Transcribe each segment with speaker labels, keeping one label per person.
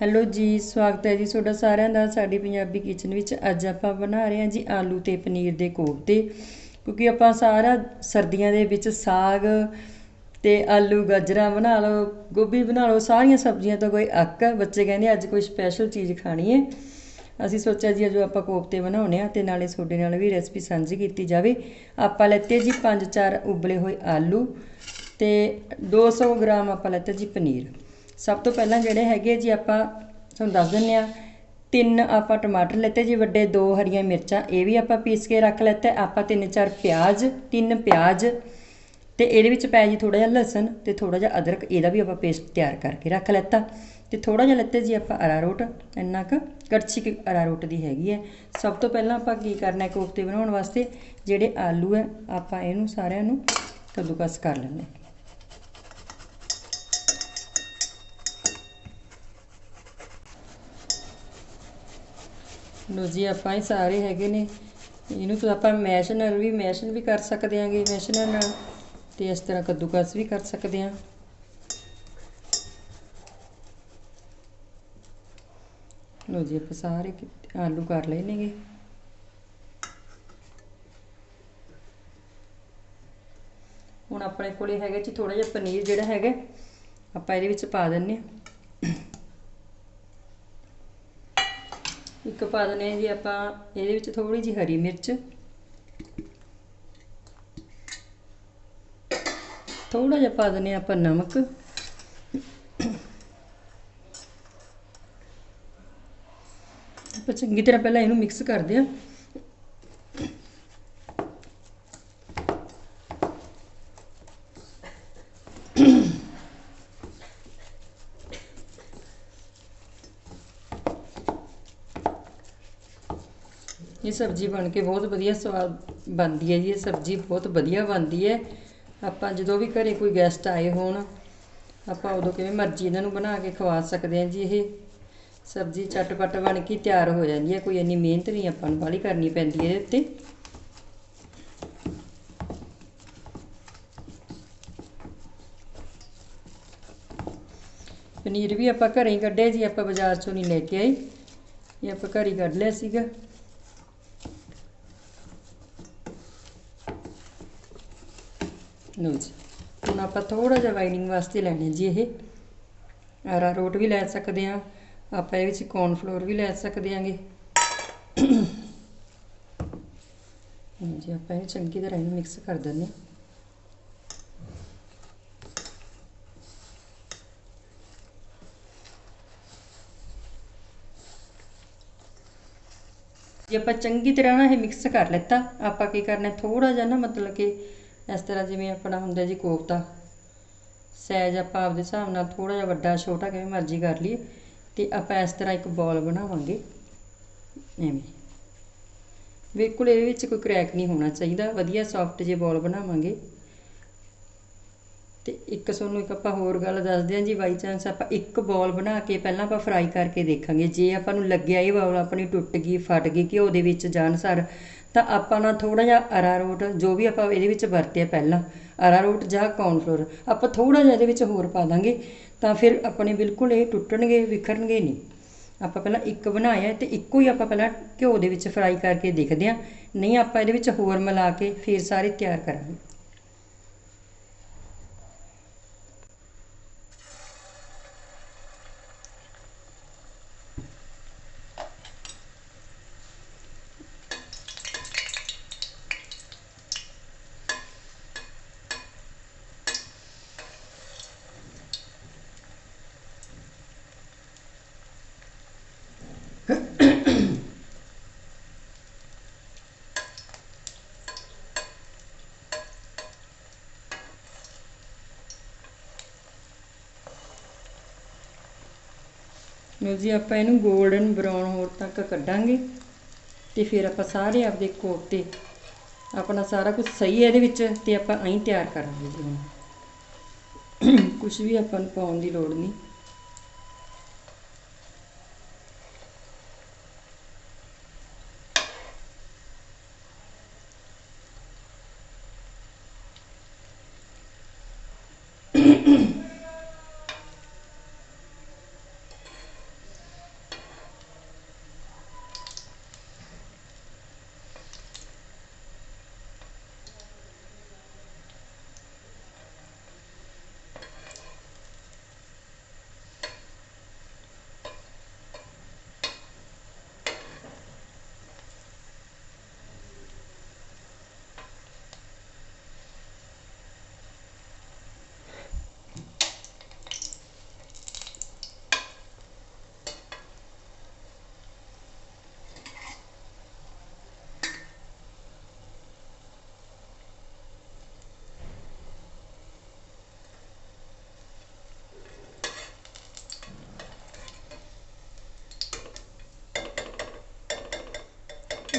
Speaker 1: Hello ਜੀ, ਸਵਾਗਤ ਹੈ ਜੀ ਤੁਹਾਡਾ ਸਾਰਿਆਂ ਦਾ ਸਾਡੀ ਪੰਜਾਬੀ ਕਿਚਨ ਵਿੱਚ। ਅੱਜ ਆਪਾਂ ਬਣਾ ਰਹੇ ਹਾਂ ਜੀ ਆਲੂ ਤੇ ਪਨੀਰ ਦੇ ਕੋਫਤੇ, ਕਿਉਂਕਿ ਆਪਾਂ ਸਾਰਾ ਸਰਦੀਆਂ ਦੇ ਵਿੱਚ ਸਾਗ ਤੇ ਆਲੂ ਗਾਜਰਾਂ ਬਣਾ ਲਓ, ਗੋਭੀ ਬਣਾ ਲਓ, ਸਾਰੀਆਂ ਸਬਜ਼ੀਆਂ ਤੋਂ ਕੋਈ ਅੱਕ ਹੈ। ਬੱਚੇ ਕਹਿੰਦੇ ਅੱਜ ਕੋਈ ਸਪੈਸ਼ਲ ਚੀਜ਼ ਖਾਣੀ ਹੈ। ਅਸੀਂ ਸੋਚਿਆ ਜੀ ਅੱਜ ਆਪਾਂ ਕੋਫਤੇ ਬਣਾਉਣੇ ਆ ਤੇ ਨਾਲੇ ਤੁਹਾਡੇ ਨਾਲ ਵੀ ਰੈਸਪੀ ਸਾਂਝੀ ਕੀਤੀ ਜਾਵੇ। ਆਪਾਂ ਲੈਤੇ ਜੀ 5-4 ਉਬਲੇ ਹੋਏ ਆਲੂ ਤੇ 200 ਗ੍ਰਾਮ ਆਪਾਂ ਲੈਤੇ ਜੀ ਪਨੀਰ। ਸਭ ਤੋਂ ਪਹਿਲਾਂ ਜਿਹੜੇ ਹੈਗੇ ਜੀ ਆਪਾਂ ਤੁਹਾਨੂੰ ਦੱਸ ਦਿੰਦੇ ਆ ਤਿੰਨ ਆਪਾਂ ਟਮਾਟਰ ਲੈਤੇ ਜੀ, ਵੱਡੇ ਦੋ ਹਰੀਆਂ ਮਿਰਚਾਂ, ਇਹ ਵੀ ਆਪਾਂ ਪੀਸ ਕੇ ਰੱਖ ਲੈਤੇ ਆਪਾਂ ਤਿੰਨ ਚਾਰ ਪਿਆਜ਼, ਤਿੰਨ ਪਿਆਜ਼ ਤੇ ਇਹਦੇ ਵਿੱਚ ਪੈ ਜੀ ਥੋੜਾ ਜਿਹਾ ਲਸਣ ਤੇ ਥੋੜਾ ਜਿਹਾ ਅਦਰਕ, ਇਹਦਾ ਵੀ ਆਪਾਂ ਪੇਸਟ ਤਿਆਰ ਕਰਕੇ ਰੱਖ ਲੈਤਾ। ਤੇ ਥੋੜਾ ਜਿਹਾ ਲੈਤੇ ਜੀ ਆਪਾਂ ਅਰਾਰੋਟ, ਇੰਨਾ ਕੁ ਕੜਛੀ ਕੁ ਅਰਾਰੋਟ ਦੀ ਹੈਗੀ ਹੈ। ਸਭ ਤੋਂ ਪਹਿਲਾਂ ਆਪਾਂ ਕੀ ਕਰਨਾ ਹੈ, ਕੋਫਤੇ ਬਣਾਉਣ ਵਾਸਤੇ, ਜਿਹੜੇ ਆਲੂ ਹੈ, ਆਪਾਂ ਇਹਨੂੰ ਸਾਰਿਆਂ ਨੂੰ ਕੱਦੂਕਸ ਕਰ ਲੈਂਦੇ ਲੋ ਜੀ ਆਪਾਂ ਇਹ ਸਾਰੇ ਹੈਗੇ ਨੇ। ਇਹਨੂੰ ਤਾਂ ਆਪਾਂ ਮੈਸ਼ ਨਾਲ ਵੀ ਮੈਸ਼ਨ ਵੀ ਕਰ ਸਕਦੇ ਆਂਗੇ ਮੈਸ਼ਨਰ ਨਾਲ ਤੇ ਇਸ ਤਰ੍ਹਾਂ ਕੱਦੂਕਸ ਵੀ ਕਰ ਸਕਦੇ ਆਂ। ਲੋ ਜੀ, ਆਪਾਂ ਸਾਰੇ ਆਲੂ ਕਰ ਲਏ ਨੇਗੇ। ਹੁਣ ਆਪਣੇ ਕੋਲੇ ਹੈਗਾ ਜੀ ਥੋੜਾ ਜਿਹਾ ਪਨੀਰ ਜਿਹੜਾ ਹੈਗਾ, ਆਪਾਂ ਇਹਦੇ ਵਿੱਚ ਪਾ ਦਿੰਨੇ ਆ। ਇੱਕ ਪਾ ਦਨੇ ਜੀ ਆਪਾਂ, ਇਹਦੇ ਵਿੱਚ ਥੋੜੀ ਜੀ ਹਰੀ ਮਿਰਚ। ਥੋੜਾ ਜਿਹਾ ਪਾ ਦਨੇ ਆਪਾਂ ਨਮਕ। ਆਪਾਂ ਚੰਗੀ ਤਰ੍ਹਾਂ ਪਹਿਲਾਂ ਇਹਨੂੰ ਮਿਕਸ ਕਰਦੇ ਆ ਇਹ ਸਬਜ਼ੀ ਬਣ ਕੇ ਬਹੁਤ ਵਧੀਆ ਸਵਾਦ ਬਣਦੀ ਹੈ ਜੀ, ਇਹ ਸਬਜ਼ੀ ਬਹੁਤ ਵਧੀਆ ਬਣਦੀ ਹੈ। ਆਪਾਂ ਜਦੋਂ ਵੀ ਘਰੇ ਕੋਈ ਗੈਸਟ ਆਏ ਹੋਣ, ਆਪਾਂ ਉਦੋਂ ਕਿਵੇਂ ਮਰਜ਼ੀ ਇਹਨਾਂ ਨੂੰ ਬਣਾ ਕੇ ਖਵਾ ਸਕਦੇ ਹਾਂ ਜੀ, ਇਹ ਸਬਜ਼ੀ ਚਟਪਟ ਬਣ ਕੇ ਤਿਆਰ ਹੋ ਜਾਂਦੀ ਹੈ, ਕੋਈ ਇੰਨੀ ਮਿਹਨਤ ਨਹੀਂ ਆਪਾਂ ਨੂੰ ਬਾਹਲੀ ਕਰਨੀ ਪੈਂਦੀ ਹੈ ਇਹਦੇ ਉੱਤੇ। ਪਨੀਰ ਵੀ ਆਪਾਂ ਘਰੇ ਹੀ ਕੱਢਿਆ ਜੀ, ਆਪਾਂ ਬਾਜ਼ਾਰ ਚੋਂ ਨਹੀਂ ਲੈ ਕੇ ਆਏ, ਇਹ ਆਪਾਂ ਘਰੇ ਹੀ ਕੱਢ ਲਿਆ ਸੀਗਾ। ਲਓ ਜੀ ਹੁਣ ਆਪਾਂ ਥੋੜਾ ਜਿਹਾ ਵਾਈਨਿੰਗ ਵਾਸਤੇ ਲੈਣੇ ਜੀ ਇਹ। ਆਰਾ ਰੋਟ ਵੀ ਲੈ ਸਕਦੇ ਆ ਆਪਾਂ ਇਹ ਵਿੱਚ ਕੌਰਨ ਫਲੋਰ ਵੀ ਲੈ ਸਕਦੇ ਆਂਗੇ ਜੀ ਆਪਾਂ ਇਹ ਚੰਗੀ ਤਰ੍ਹਾਂ ਇਹਨੂੰ ਮਿਕਸ ਕਰ ਦਿੰਨੇ ਜੇ ਆਪਾਂ ਚੰਗੀ ਤਰ੍ਹਾਂ ਨਾ ਇਹ ਮਿਕਸ ਕਰ ਲੈਤਾ, ਆਪਾਂ ਕੀ ਕਰਨਾ ਥੋੜਾ ਜਿਹਾ ਨਾ ਮਤਲਬ ਕਿ ਇਸ ਤਰ੍ਹਾਂ ਜਿਵੇਂ ਆਪਣਾ ਹੁੰਦਾ ਜੀ ਕੋਫਤਾ। ਸਾਈਜ਼ ਆਪਾਂ ਆਪਦੇ ਹਿਸਾਬ ਨਾਲ ਥੋੜਾ ਜਿਹਾ ਵੱਡਾ, ਛੋਟਾ ਕਿਵੇਂ ਮਰਜ਼ੀ ਕਰ ਲਈਏ ਤੇ ਆਪਾਂ ਇਸ ਤਰ੍ਹਾਂ ਇੱਕ ਬੋਲ ਬਣਾਵਾਂਗੇ। ਐਵੇਂ। ਬਿਲਕੁਲ ਇਹਦੇ ਵਿੱਚ ਕੋਈ ਕ੍ਰੈਕ ਨਹੀਂ ਹੋਣਾ ਚਾਹੀਦਾ। ਵਧੀਆ ਸੌਫਟ ਜੇ ਬੋਲ ਬਣਾਵਾਂਗੇ। ਤੇ ਇੱਕ ਤੁਹਾਨੂੰ ਇੱਕ ਆਪਾਂ ਹੋਰ ਗੱਲ ਦੱਸਦੇ ਹਾਂ ਜੀ ਬਾਈ ਚਾਂਸ ਆਪਾਂ ਇੱਕ ਬੋਲ ਬਣਾ ਕੇ ਪਹਿਲਾਂ ਆਪਾਂ ਫਰਾਈ ਕਰਕੇ ਦੇਖਾਂਗੇ। ਜੇ ਆਪਾਂ ਨੂੰ ਲੱਗਿਆ ਇਹ ਬੋਲ ਆਪਣੀ ਟੁੱਟ ਗਈ, ਫਟ ਗਈ, ਘਿਓ ਦੇ ਵਿੱਚ ਜਾਣ ਸਰ ਤਾਂ ਆਪਾਂ ਨਾ ਥੋੜ੍ਹਾ ਜਿਹਾ ਅਰਾਰੋਟ ਜੋ ਵੀ ਆਪਾਂ ਇਹਦੇ ਵਿੱਚ ਵਰਤਿਆ ਪਹਿਲਾਂ ਅਰਾਰੋਟ ਜਾਂ ਕੌਰਨਫਲੋਰ ਆਪਾਂ ਥੋੜ੍ਹਾ ਜਿਹਾ ਇਹਦੇ ਵਿੱਚ ਹੋਰ ਪਾ ਦਾਂਗੇ, ਤਾਂ ਫਿਰ ਆਪਣੇ ਬਿਲਕੁਲ ਇਹ ਟੁੱਟਣਗੇ, ਵਿਖਰਨਗੇ ਨਹੀਂ। ਆਪਾਂ ਪਹਿਲਾਂ ਇੱਕ ਬਣਾਇਆ ਤੇ ਇੱਕੋ ਹੀ ਆਪਾਂ ਪਹਿਲਾਂ ਘਿਓ ਦੇ ਵਿੱਚ ਫਰਾਈ ਕਰਕੇ ਦੇਖਦੇ ਹਾਂ। ਨਹੀਂ, ਆਪਾਂ ਇਹਦੇ ਵਿੱਚ ਹੋਰ ਮਿਲਾ ਕੇ ਫਿਰ ਸਾਰੇ ਤਿਆਰ ਕਰਾਂਗੇ। ਲੋ ਜੀ, ਆਪਾਂ ਇਹਨੂੰ 골ਡਨ ਬਰਾਊਨ ਹੋਰ ਤੱਕ ਕੱਢਾਂਗੇ ਤੇ ਫਿਰ ਆਪਾਂ ਸਾਰੇ ਆਪਦੇ ਕੋਫਤੇ ਆਪਣਾ ਸਾਰਾ ਕੁਝ ਸਹੀ ਹੈ ਇਹਦੇ ਵਿੱਚ ਤੇ ਆਪਾਂ ਐਂ ਤਿਆਰ ਕਰਾਂਗੇ ਜੀ ਹੁਣ। ਕੁਝ ਵੀ ਆਪਾਂ ਨੂੰ ਪਾਉਣ ਦੀ ਲੋੜ ਨਹੀਂ।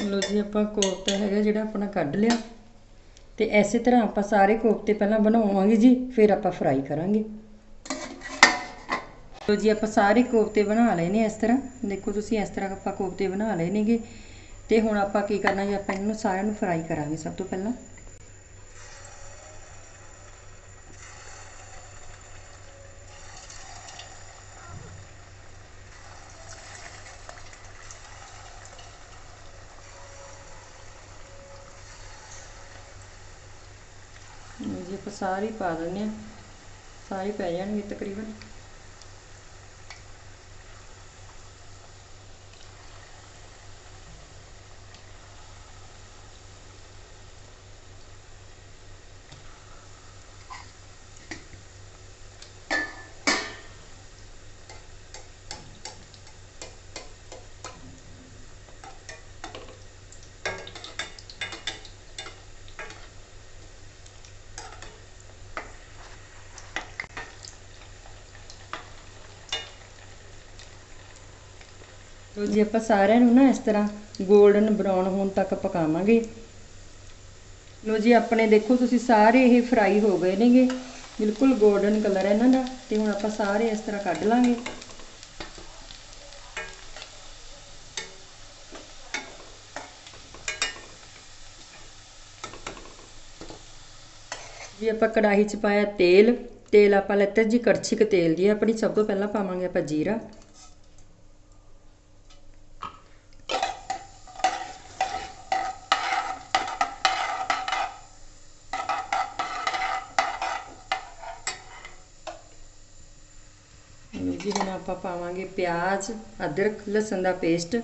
Speaker 1: ਲੋ ਜੀ ਆਪਾਂ ਕੋਫਤਾ ਹੈਗਾ ਜਿਹੜਾ ਆਪਣਾ ਕੱਢ ਲਿਆ। ਤੇ ਐਸੇ ਤਰ੍ਹਾਂ ਆਪਾਂ ਸਾਰੇ ਕੋਫਤੇ ਪਹਿਲਾਂ ਬਣਾਵਾਂਗੇ ਜੀ, ਫਿਰ ਆਪਾਂ ਫਰਾਈ ਕਰਾਂਗੇ। ਲੋ ਜੀ, ਆਪਾਂ ਸਾਰੇ ਕੋਫਤੇ ਬਣਾ ਲਏ ਨੇ ਇਸ ਤਰ੍ਹਾਂ। ਦੇਖੋ ਤੁਸੀਂ ਇਸ ਤਰ੍ਹਾਂ ਆਪਾਂ ਕੋਫਤੇ ਬਣਾ ਲਏ ਨੇਗੇ। ਤੇ ਹੁਣ ਆਪਾਂ ਕੀ ਕਰਨਾ ਜੀ, ਆਪਾਂ ਇਹਨੂੰ ਸਾਰਿਆਂ ਨੂੰ ਫਰਾਈ ਕਰਾਂਗੇ ਸਭ ਤੋਂ ਪਹਿਲਾਂ ਲਓ ਜੀ ਆਪਾਂ ਸਾਰੇ ਹੀ ਪਾ ਦਿੰਦੇ ਆ ਸਾਰੇ ਪੈ ਜਾਣਗੇ ਤਕਰੀਬਨ। ਲੋ ਜੀ ਆਪਾਂ ਸਾਰਿਆਂ ਨੂੰ ਨਾ ਇਸ ਤਰ੍ਹਾਂ 골ਡਨ ਬਰਾਊਨ ਹੋਣ ਤੱਕ ਪਕਾਵਾਂਗੇ। ਲੋ ਜੀ, ਆਪਣੇ ਦੇਖੋ, ਤੁਸੀਂ ਸਾਰੇ ਇਹ ਫਰਾਈ ਹੋ ਗਏ ਨੇਗੇ। ਬਿਲਕੁਲ 골ਡਨ ਕਲਰ ਹੈ ਇਹਨਾਂ ਦਾ, ਤੇ ਹੁਣ ਆਪਾਂ ਸਾਰੇ ਇਸ ਤਰ੍ਹਾਂ ਕੱਢ ਲਾਂਗੇ। ਜੀ, ਆਪਾਂ ਕੜਾਹੀ 'ਚ ਪਾਇਆ ਤੇਲ। ਤੇਲ ਆਪਾਂ ਲੈਤਾ ਜੀ, ਕੜਛੀ ਕ ਤੇਲ ਦੀ ਆਪਣੀ ਸਭ ਤੋਂ ਪਹਿਲਾਂ ਪਾਵਾਂਗੇ ਆਪਾਂ ਜੀਰਾ। ਆਪਾਂ ਪਾਵਾਂਗੇ ਪਿਆਜ਼ ਅਦਰਕ ਲਸਣ ਦਾ ਪੇਸਟ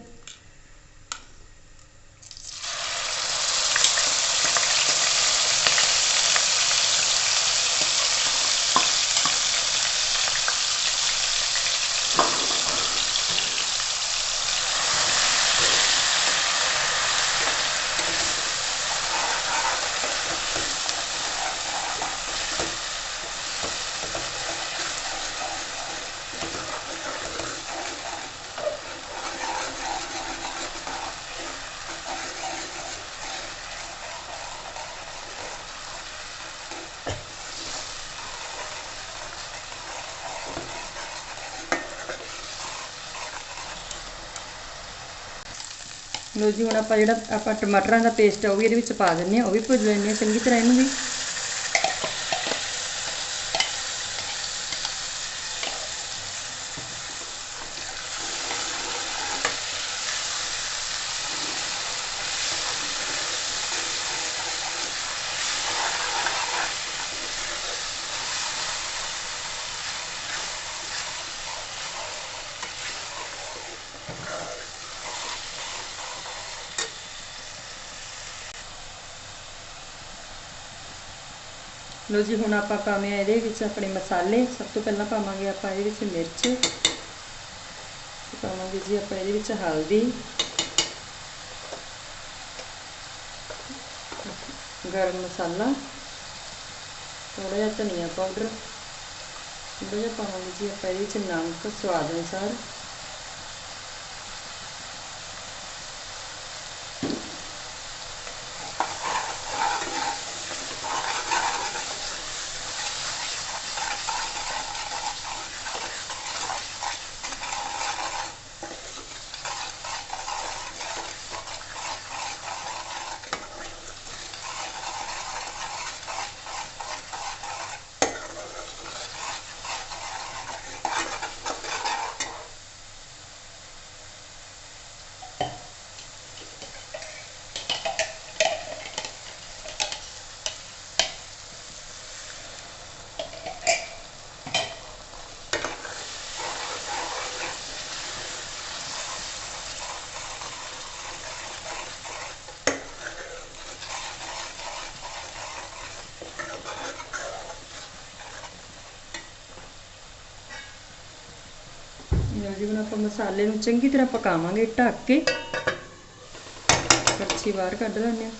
Speaker 1: ਲੋ ਜੀ, ਹੁਣ ਆਪਾਂ ਜਿਹੜਾ ਆਪਾਂ ਟਮਾਟਰਾਂ ਦਾ ਪੇਸਟ ਆ, ਉਹ ਵੀ ਇਹਦੇ ਵਿੱਚ ਪਾ ਦਿੰਨੇ ਆ ਉਹ ਵੀ ਭੁੱਜ ਲੈਣੇ ਆ ਚੰਗੀ ਤਰ੍ਹਾਂ ਇਹਨੂੰ ਵੀ। ਲੋ ਜੀ, ਹੁਣ ਆਪਾਂ ਪਾਵੇਂ ਆ ਇਹਦੇ ਵਿੱਚ ਆਪਣੇ ਮਸਾਲੇ। ਸਭ ਤੋਂ ਪਹਿਲਾਂ ਪਾਵਾਂਗੇ ਆਪਾਂ ਇਹਦੇ ਵਿੱਚ ਮਿਰਚ। ਪਾਵਾਂਗੇ ਜੀ ਆਪਾਂ ਇਹਦੇ ਵਿੱਚ ਹਲਦੀ। ਗਰਮ ਮਸਾਲਾ। ਥੋੜਾ ਜਿਹਾ ਧਨੀਆ ਪਾਊਡਰ। ਥੋੜਾ ਜਿਹਾ ਪਾਵਾਂਗੇ ਜੀ ਆਪਾਂ ਇਹਦੇ ਵਿੱਚ ਨਮਕ, ਸਵਾਦ ਅਨੁਸਾਰ ਲਓ ਜੀ ਹੁਣ ਆਪਾਂ ਮਸਾਲੇ ਨੂੰ ਚੰਗੀ ਤਰ੍ਹਾਂ ਪਕਾਵਾਂਗੇ, ਢੱਕ ਕੇ। ਕੜਛੀ ਬਾਹਰ ਕੱਢ ਲੈਂਦੇ ਆ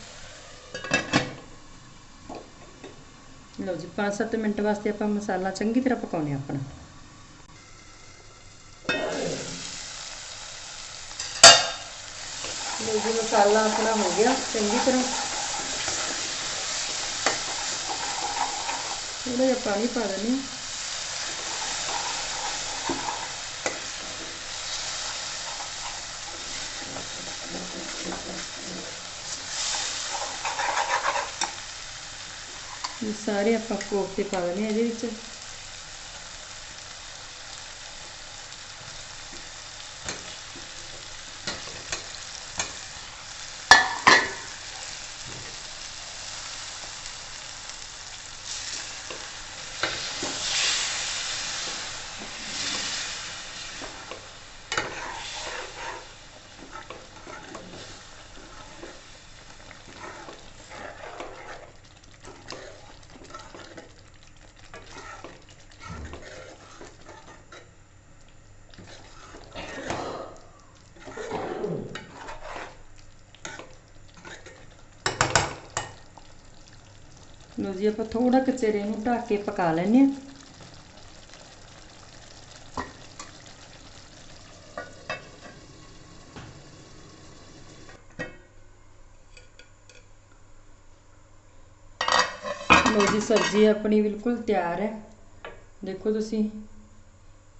Speaker 1: ਲਓ ਜੀ 5-7 ਮਿੰਟ ਵਾਸਤੇ ਆਪਾਂ ਮਸਾਲਾ ਚੰਗੀ ਤਰ੍ਹਾਂ ਪਕਾਉਣੇ ਆਪਣਾ। ਲਓ ਜੀ, ਮਸਾਲਾ ਆਪਣਾ ਹੋ ਗਿਆ, ਚੰਗੀ ਤਰ੍ਹਾਂ। ਥੋੜਾ ਜਿਹਾ ਪਾਣੀ ਪਾ ਦਿੰਦੇ ਹਾਂ ਇਹ ਸਾਰੇ ਆਪਾਂ ਕੋਫਤੇ ਪਾ ਦਿੰਦੇ ਹਾਂ ਇਹਦੇ ਵਿੱਚ। ਲਓ ਜੀ, ਆਪਾਂ ਥੋੜਾ ਕਚੇਰੇ ਨੂੰ ਢੱਕ ਕੇ ਪਕਾ ਲੈਂਦੇ ਹਾਂ। ਲਓ ਜੀ, ਸਬਜ਼ੀ ਆਪਣੀ ਬਿਲਕੁਲ ਤਿਆਰ ਹੈ। ਦੇਖੋ ਤੁਸੀਂ,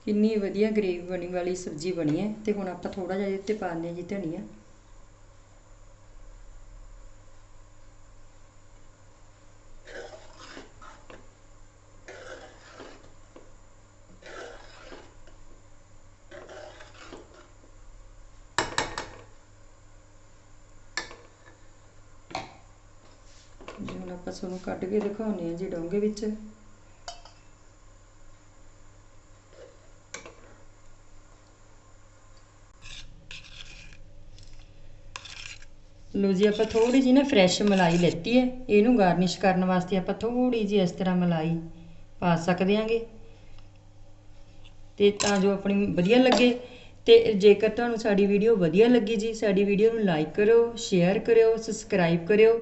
Speaker 1: ਕਿੰਨੀ ਵਧੀਆ ਗ੍ਰੇਵੀ ਬਣੀ ਵਾਲੀ ਸਬਜ਼ੀ ਬਣੀ ਹੈ। ਤੇ ਹੁਣ ਆਪਾਂ ਥੋੜਾ ਜਿਹਾ ਇਹਦੇ ਤੇ ਪਾ ਹਾਂ ਜੀ ਧਨੀਆ। ਜੀ ਹੁਣ ਤੁਹਾਨੂੰ ਕੱਢ ਕੇ ਦਿਖਾਉਂਦੇ ਹਾਂ ਜੀ ਡੋਂਗੇ ਵਿੱਚ। ਲਓ ਜੀ, ਆਪਾਂ ਥੋੜੀ ਜੀ ਨਾ ਫਰੈਸ਼ ਮਲਾਈ ਲੈਤੀ ਹੈ। ਇਹਨੂੰ ਗਾਰਨਿਸ਼ ਕਰਨ ਵਾਸਤੇ ਆਪਾਂ ਥੋੜੀ ਜੀ ਇਸ ਤਰ੍ਹਾਂ ਮਲਾਈ ਪਾ ਸਕਦੇ ਆਂਗੇ ਤੇ ਤਾਂ ਜੋ ਆਪਣੀ ਵਧੀਆ ਲੱਗੇ। ਤੇ ਜੇਕਰ ਤੁਹਾਨੂੰ ਸਾਡੀ ਵੀਡੀਓ ਵਧੀਆ ਲੱਗੀ ਜੀ, ਸਾਡੀ ਵੀਡੀਓ ਨੂੰ ਲਾਈਕ ਕਰਿਓ ਸ਼ੇਅਰ ਕਰਿਓ ਸਬਸਕ੍ਰਾਈਬ ਕਰਿਓ।